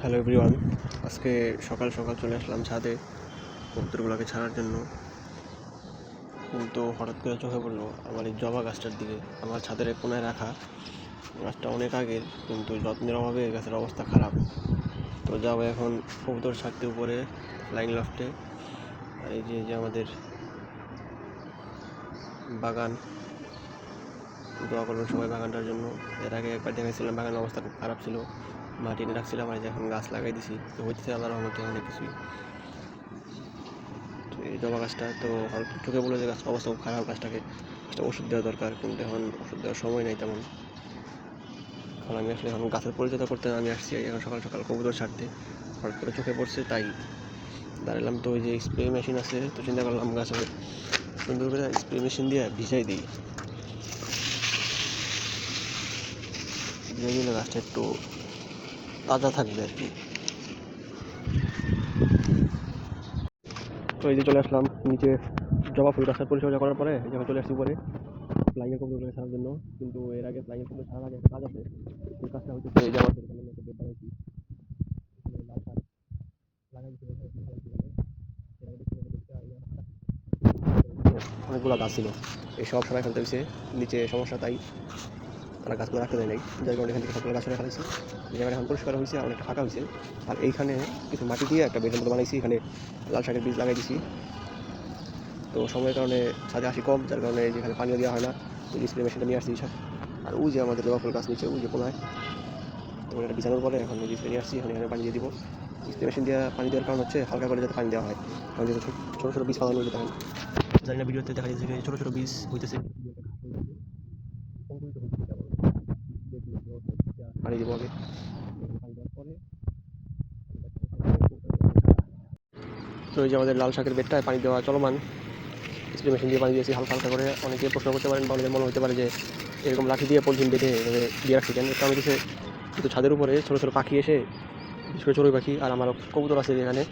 Hello everyone আজকে সকাল সকাল চলে আসলাম ছাদে কবুতরগুলোকে ছাড়ার জন্য। কিন্তু হঠাৎ করে চোখে পড়ল। আমার এই জবা গাছটার দিকে, আমার ছাদের এক কোনায় রাখা গাছটা অনেক আগের, কিন্তু যত্নের অভাবে গাছের অবস্থা খারাপ। তো যাব এখন কবুতর ছাড়তে উপরে লাইন লফটে আর এই যে এই যে আমাদের বাগান দোয়া করবেন সবাই বাগানটার জন্য। এর আগে একবার দেখেছিলাম বাগানের অবস্থা খুব খারাপ ছিল। মাটি এনে রাখছিলাম আর এখন গাছ লাগাই দিছি। তো হইতেছে আল্লাহর রহমতে অনেক কিছুই। তো এই জবা গাছটা তো চোখে বলে যে গাছ, অবস্থা খুব খারাপ গাছটাকে। একটা ওষুধ দেওয়া দরকার কিন্তু এখন ওষুধ দেওয়ার সময় নেই তেমন। কারণ আমি আসলে এখন গাছের পরিচর্যা করতে আমি আসছি এখন সকাল সকাল কবুতর ছাড়তে। হঠাৎ করে চোখে পড়ছে তাই। দাঁড়ালাম তো ওই যে স্প্রে মেশিন আছে, তো চিন্তা করলাম গাছে সুন্দর করে স্প্রে মেশিন দিয়ে ভিজাই দিই। দিলে গাছটা একটু তাজা থাকবে আর কি। তো এই যে চলে আসলাম নিচে জবা ফুল গাছের পরিচর্যা করার পরে এই যখন চলে আসছি উপরে ফ্লাইংয়ের কবুতরগুলোকে ছাড়ার জন্য। কিন্তু এর আগে ফ্লাইংয়ের কবুতর ছাড়ার আগে একটা কাজ আছে সেই কাজটা হচ্ছে এই যে আমাদের এখানে একটা দেখতে হবে, অনেকগুলো গাছ ছিল। এই সব সবাই ফেলতে হয়েছে নিচে সমস্যা তাই তারা গাছগুলো রাখতে দেয় নাই। যার কারণে এখান থেকে সবগুলো গাছ ফেলেছি। এই জায়গাটা এখন পরিষ্কার হয়েছে আর অনেকটা ফাঁকা হয়েছে। আর এইখানে কিছু মাটি দিয়ে একটা বেডের মতো বানাইছি, এখানে লাল শাকের বীজ লাগাই দিছি। তো সময়ের কারণে ছাদে আসি কম, যার কারণে যেখানে পানিও দেওয়া হয় না, ওই স্প্রে মেশিনটা নিয়ে আসছি সব। আর ওই যে আমাদের জবা ফুল গাছ নিচে, ওই যে কোনায়। তো এটা বিছানোর পরে এখন স্প্রে নিয়ে আসছি, এখন এখানে পানি দিয়ে দিব। স্প্রে মেশিন দিয়ে পানি দেওয়ার কারণ হচ্ছে হালকা করে যাতে পানি দেওয়া হয়। কারণ যেহেতু ছোটো ছোটো বীজ ফালানো হয়েছে তখন জানি না, ভিডিওতে দেখা যাচ্ছে ছোটো ছোটো বীজ হইতেছে। পানি দিব আগে। তো এই যে আমাদের লাল শাকের বেডটায় পানি দেওয়া চলমান স্প্রে মেশিন দিয়ে পানি দিয়েছি, হালকা হালকা করে। অনেকে প্রশ্ন করতে পারেন বা অনেকের মনে হতে পারে যে এরকম লাঠি দিয়ে পলিথিন বেঁধে এভাবে দিয়ে রাখছি কেন? কারণ হচ্ছে কিন্তু ছাদের উপরে ছোটো ছোটো পাখি এসে ছোটো ছোটো পাখি আর আমার কবুতর আছে এখানে।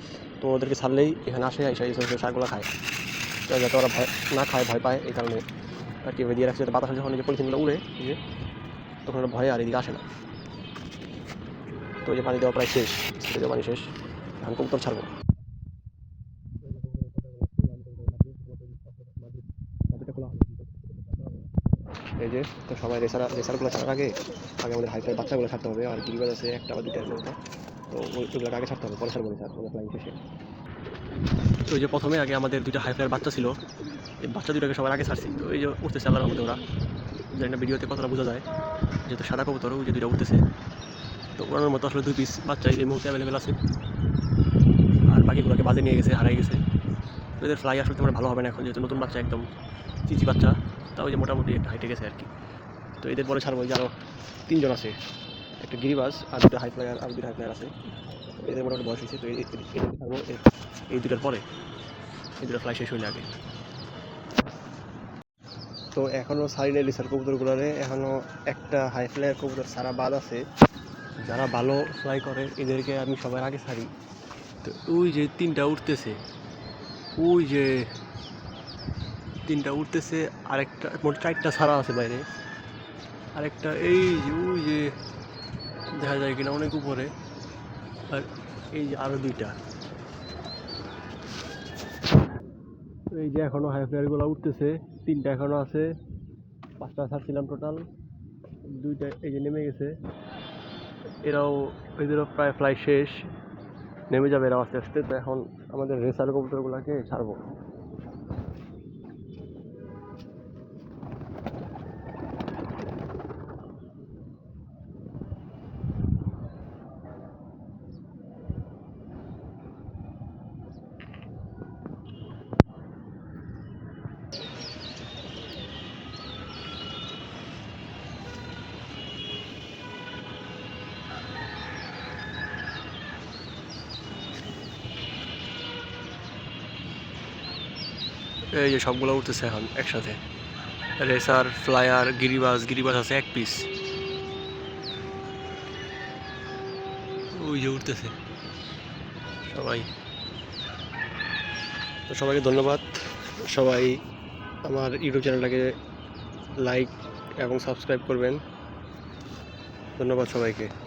তো ওদেরকে ছাড়লেই এখানে আসে, এসে এই ছোটো ছোটো শাকগুলো খায়। তো যাতে ওরা ভয়, না খায়, ভয় পায়, এই কারণে আর কি দিয়ে রাখছে। বাতাসে যখন যে পলিথিনগুলো উড়ে তখন ওরা ভয়ে আর এদিকে আসে না। তো যে পানি দেওয়া প্রায় শেষ স্প্রে পানি শেষ। এখন কবুতর ছাড়বো। এই যে, তো সবাই রেসার রেসারগুলো ছাড়ার আগে আগে আমাদের হাইফাই বাচ্চাগুলো ছাড়তে হবে, আর গিরিবাজ আছে একটা বা দুইটা মতো তো ওইগুলোকে আগে ছাড়তে হবে, পরে ছাড়বো স্যার ওদের ফ্লাইং শেষে। তো যে প্রথমে আগে আমাদের দুইটা হাইফাইয়ের বাচ্চা ছিল, এই বাচ্চা দুটাকে সবার আগে ছাড়ছি। তো এই যে উঠতেছে আল্লাহর মধ্যে ওরা। জানি ভিডিওতে কতটা বোঝা যায়, যেহেতু সাদা কবুতর, ওই যে দুইটা উঠতেছে। তো ওড়ানোর মতো আসলে দুই পিস বাচ্চা এই মুহূর্তে অ্যাভেলেবেল আছে। আর বাকিগুলোকে বাজে নিয়ে গেছে, হারাই গেছে। এদের ফ্লাই আসলে তোমার ভালো হবে না এখন, যেহেতু নতুন বাচ্চা একদম চিচি বাচ্চা, তাও যে মোটামুটি একটা হাইটে গেছে আর কি। তো এদের পরে ছাড়বো যে আরও তিনজন আছে। একটা গিরিবাজ আর দুটো হাই ফ্লায়ার আর দুটো হাই ফ্লায়ার আছে। এদের মোটামুটি বয়স হয়েছে, তো এদের ছাড়বো এই- এই দুটার পরে, এই দুটো ফ্লাই শেষ হয়ে আগে তো এখনও সাইড লিসার কবুতরগুলোরে এখনও একটা হাই ফ্লায়ার কবুতর সারা বাদ আছে। যারা ভালো ফ্লাই করে, এদেরকে আমি সবার আগে ছাড়ি। তো ওই যে তিনটা উঠতেছে ওই যে তিনটা উঠতেছে আরেকটা, মোট চারটা ছাড়া আছে বাইরে। আরেকটা এই যে, ওই যে, দেখা যায় কিনা অনেক উপরে। আর এই যে আরও দুইটা। এই যে এখনও হাই ফ্লায়ারগুলো উঠতেছে তিনটা এখনও আছে, পাঁচটা ছাড়ছিলাম টোটাল দুইটা এই যে নেমে গেছে। এরাও, এদেরও প্রায় ফ্লাই শেষ। নেমে যাবে এরাও আস্তে আস্তে। তো এখন আমাদের রেসার কবুতরগুলোকে ছাড়বো। এই যে সবগুলো উঠতেছে এখন, একসাথে। রেসার, ফ্লায়ার, গিরিবাজ গিরিবাস আছে এক পিস ওই যে উঠতেছে। সবাই। তো সবাইকে ধন্যবাদ। সবাই আমার ইউটিউব চ্যানেলটাকে লাইক এবং সাবস্ক্রাইব করবেন। ধন্যবাদ সবাইকে।